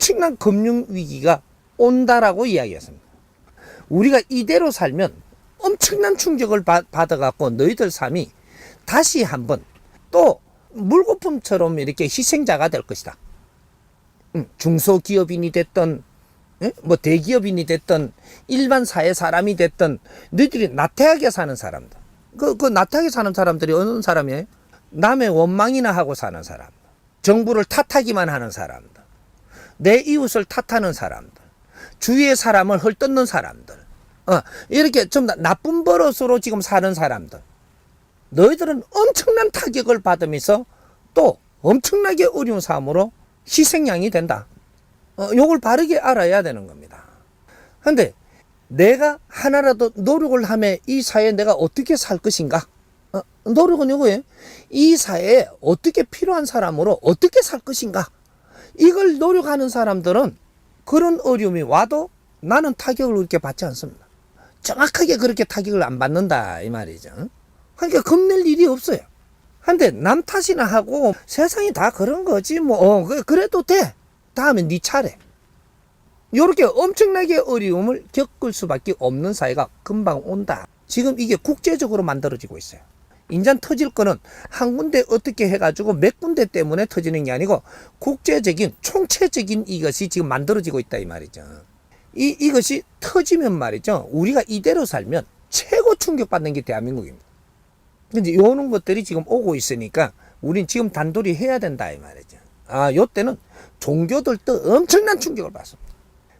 엄청난 금융 위기가 온다라고 이야기했습니다. 우리가 이대로 살면 엄청난 충격을 받, 받아갖고 너희들 삶이 다시 한번 또 물거품처럼 이렇게 희생자가 될 것이다. 음, 중소기업인이 됐던 예? 뭐 대기업인이 됐던 일반 사회 사람이 됐던 너희들이 나태하게 사는 사람들. 그, 그 나태하게 사는 사람들이 어느 사람이에요? 남의 원망이나 하고 사는 사람. 정부를 탓하기만 하는 사람들. 내 이웃을 탓하는 사람들. 주위의 사람을 헐뜯는 사람들. 어, 이렇게 좀 나- 나쁜 버릇으로 지금 사는 사람들. 너희들은 엄청난 타격을 받으면서 또 엄청나게 어려운 삶으로 희생양이 된다. 어, 요걸 바르게 알아야 되는 겁니다. 근데 내가 하나라도 노력을 하면 이 사회에 내가 어떻게 살 것인가? 어, 노력은 요거예요. 이 사회에 어떻게 필요한 사람으로 어떻게 살 것인가? 이걸 노력하는 사람들은 그런 어려움이 와도 나는 타격을 그렇게 받지 않습니다. 정확하게 그렇게 타격을 안 받는다 이 말이죠. 그러니까 겁낼 일이 없어요. 근데 남 탓이나 하고 세상이 다 그런 거지 뭐 어, 그- 그래도 돼. 다음에 네 차례. 요렇게 엄청나게 어려움을 겪을 수밖에 없는 사회가 금방 온다. 지금 이게 국제적으로 만들어지고 있어요. 인간 터질 거는 한 군데 어떻게 해가지고 몇 군데 때문에 터지는 게 아니고 국제적인 총체적인 이것이 지금 만들어지고 있다 이 말이죠. 이 이것이 터지면 말이죠. 우리가 이대로 살면 최고 충격받는 게 대한민국입니다. 근데 요런 것들이 지금 오고 있으니까 우린 지금 단돌이 해야 된다 이 말이죠. 아, 요 때는 종교들도 엄청난 충격을 받습니다.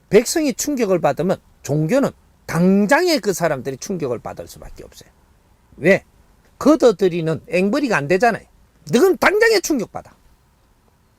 백성이 충격을 받으면 종교는 당장에 그 사람들이 충격을 받을 수밖에 없어요. 왜? 걷어들이는 앵벌이가 안 되잖아요. 너는 당장에 충격받아.